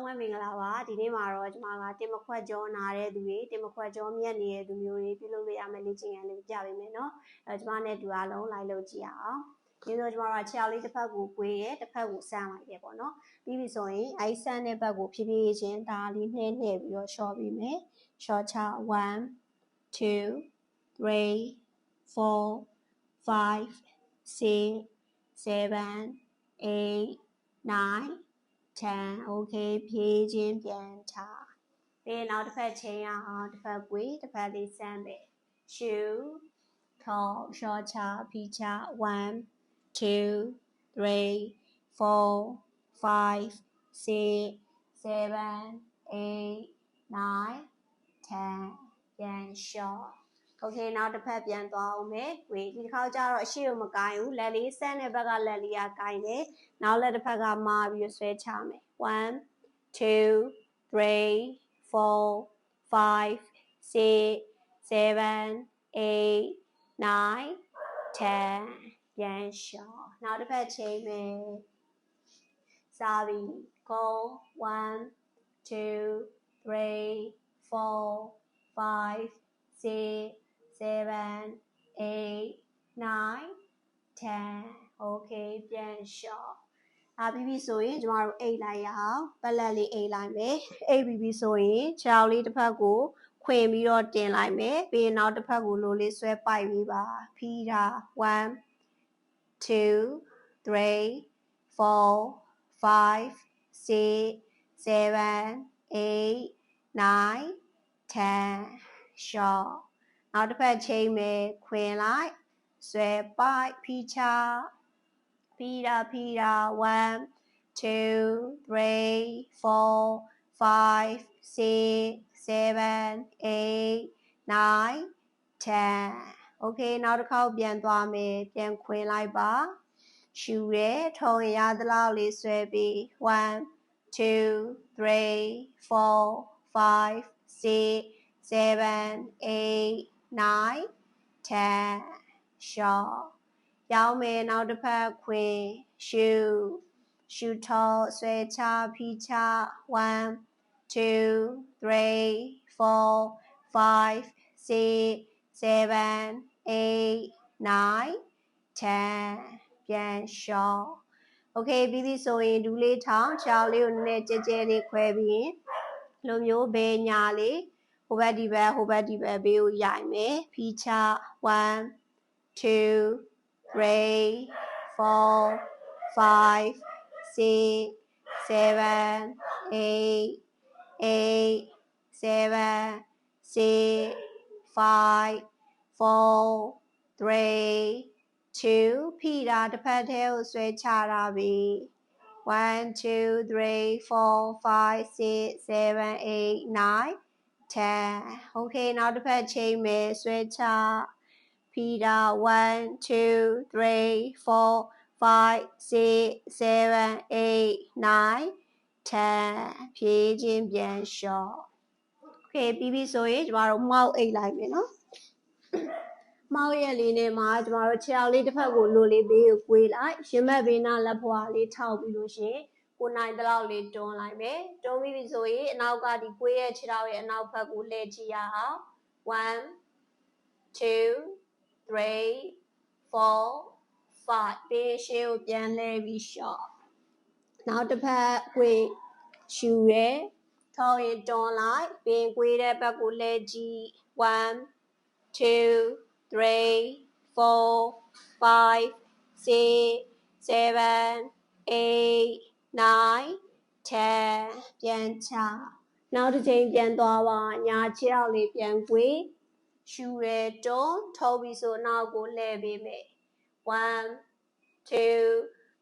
လုံးပဲမင်္ဂလာပါဒီနေ့မှာတော့ကျွန်မကတင်မခွက်ကြောနာတဲ့သူတွေတင်မခွက်ကြောမြက်နေတဲ့သူမျိုးတွေပြုလုပ်လို့ရမယ့်လေ့ကျင့်ခန်းလေးပြပေးမယ်နော်အဲကျွန်မနဲ့တူအားလုံးလိုက်လုပ်ကြည့်အောင်ဒီလိုကျွန်မတို့ကခြေောက်လေးတစ်ဖက်ကိုပွေးရဲတစ်ဖက်ကိုဆန်းလိုက်ရဲပေါ့နော်ပြီးပြီဆိုရင်အဲဒီဆန်းတဲ့ဘက်ကိုဖြည်းဖြည်းချင်းဒါလေးနှဲနှဲပြီးတော့ရှော့ပြီးမယ်ရှော့ချ1 2 3 4 5 6 7 8 9 10 okay ဖြည့်ချင်းပြန်ထားပြီးနောက်တစ်ဖက်ချင်းရအောင်တစ်ဖက်ပွေတစ်ဖက်လေးစမ်းပဲ shoe tall short ချဖီချ1 2 3 4 5 6 7 8 9 10ပြန် short โอเคနောက်တစ်ဖက်ပြန်သွားအောင်မယ်ဝေဒီတစ်ခါကျတော့အရှိကိုမကိုင်းဘူးလက်လေးဆန်းတဲ့ဘက်ကလက်လေးကကိုင်းတယ်နောက်လက်တစ်ဖက်ကမာပြီးဆွဲချမယ်1 2 3 4 5 6 7 8 9 10ပြန်ရှော့နောက်တစ်ဖက်ချိန်မယ်စားပြီ go 1 2 3 4 5 6 seven, eight, nine, ten. Okay ပြန်လျှော့အာပြီးပြီဆိုရင်ကျမတို့အိတ်လိုက်ရအောင်ပလက်လေးအိတ်လိုက်မယ်အိတ်ပြီးပြီဆိုရင်ခြေောက်လေးတစ်ဖက်ကိုခွင်ပြီးတော့တင်လိုက်မယ်ပြီးရင်နောက်တစ်ဖက်ကိုလိုလေးဆွဲပိုက်ပြီးပါဖီးတာ1 2 3 4 5 6 7 8 9 10 short နောက်တစ်ဖက်ချိန်မယ်ခွင်လိုက်ဆွဲပိုက်ဖီးချဖီးတာဖီးတာ1 2 3 4 5 6 7 8 9 10 Okay နောက်တစ်ခေါက်ပြန်သွားမယ်ပြန်ခွင်လိုက်ပါရှူရဲထုံရသလောက်လေးဆွဲပြီး1 2 3 4 5 6 7 8 nine ten short ရောင်းမယ်နောက်တစ်ဖက်ခွေ shoe shoe tall ဆွဲချဖီချ one two three four five six seven eight nine ten ပြန်ရှော့ okay ပြီးပြီဆိုရင်ဒူးလေးထောင်ချောင်းလေးကိုနည်းနည်းကြဲကြဲလေးခွဲပြီးလိုမျိုးဘေးညာလေး ဟိုဘက်ဒီဘက်ဟိုဘက်ဒီဘက်ဘေးကိုရိုက်မယ်ဖီချ1 2 3 4 5 6 7 8 8 7 6 5 4 3 2ဖီတာတစ်ဖက်တည်းကိုဆွဲချတာပြီ1 2 3 4 5 6 7 8 9 10 okay နောက်တစ်ဖက်ချိန်မယ်ဆွဲချဖီတာ1 2 3 4 5 6 7 8 9 10ဖြည့်ချင်းပြန်လျှော့ okay ပြီးပြီဆိုရင်ကျမတို့မှောက်အိတ်လိုက်မယ်နော်မောက်ရက်လေးနဲ့မှာကျမတို့ခြေောက်လေးတစ်ဖက်ကိုလိုလေးဘေးကိုကွေးလိုက်ရင်မက်ဘေးနာလက်ဖွာလေးထောက်ပြီးလို့ရှိရင် ကိုနိုင်တလောက်လေးတွန်းလိုက်မယ်တွန်းပြီးပြီဆိုရင်အနောက်ကဒီကိုရဲ့ခြေထောက်ရဲ့အနောက်ဘက်ကိုလှည့်ကြည့်ရအောင်1 2 3 4 5ပေးရှေ့ကိုပြန်လှည့်ပြီးရှော့နောက်တစ်ဖက်ကိုရှူရဲထောင်းရင်တွန်းလိုက်ပြီးကိုတဲ့ဘက်ကိုလှည့်ကြည့်1 2 3 4 5 6 7 8 9 10ပြန်ချနောက်တစ်ချိန်ပြန်သွားပါညာခြေထောက်လေးပြန်ကွေးရှူရဲတွန်းထုတ်ပြီးဆိုနောက်ကိုလှည့်ပေးမယ်1 2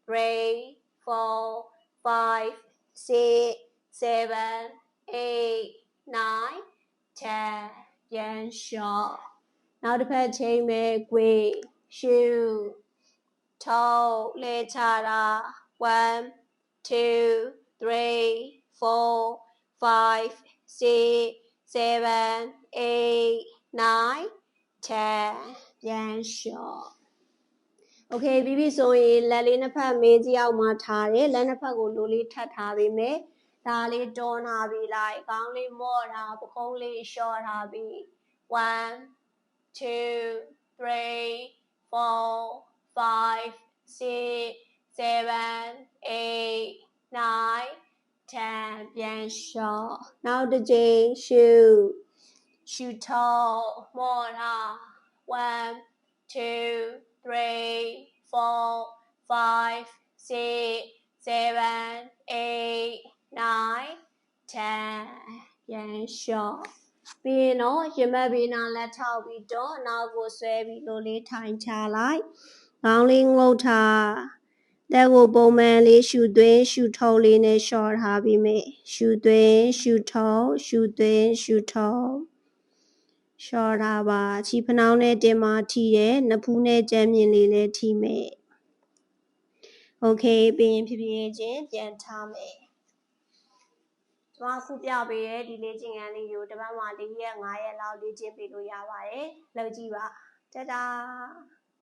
3 4 5 6 7 8 9 10ပြန်လျှော့နောက်တစ်ဖက်ချိန်မဲ့ကွေးရှူထုတ်လဲချတာ1 two, three, four, five, six, seven, eight, nine, ten ပြန်လျှော့ Okay ပြီးပြီဆိုရင်လက်လေးနှစ်ဖက်မေးကြီးအောင်မှထားတယ်လက်နှစ်ဖက်ကိုလိုလေးထပ်ထားပေးမယ်ဒါလေးတွန်းထားပြီးလိုက်ခေါင်းလေးမော့ထားပခုံးလေးလျှော့ထားပြီး1 2 3 4 5 6 7 8 9 10ပြန် လျှော့နောက်တစ်ကြိမ်ရှူရှူထောမော့ထား1 2 3 4 5 6 7 8 9 10ပြန်လျှော့ပြီးရင်တော့ရင်မက်ဘေးနာလက်ထောက်ပြီးတော့အနောက်ကိုဆွဲပြီးလိုလေးထိုင်ချလိုက်ခေါင်းလေးငုတ်ထား တဲ့ကိုပုံမှန်လေးရှူသွင်းရှူထုတ်လေးနဲ့လျှော့ထားပြီးမယ်ရှူသွင်းရှူထုတ်ရှူသွင်းရှူထုတ်လျှော့ထားပါခြိဖနှောင်းနဲ့တင်မာထိရဲ့နဖူးနဲ့ကြမ်းမြင်လေးလည်းထိမယ်โอเคပြီးရင်ဖြည်းဖြည်းချင်းပြန်ထားမယ်ကျွန်မခုပြပေးတဲ့ဒီလေ့ကျင့်ခန်းလေးကိုတစ်ပတ်မှ၄ရက်၅ရက်လောက်လေ့ကျင့်ပေးလို့ရပါတယ်လုပ်ကြည့်ပါတဒါ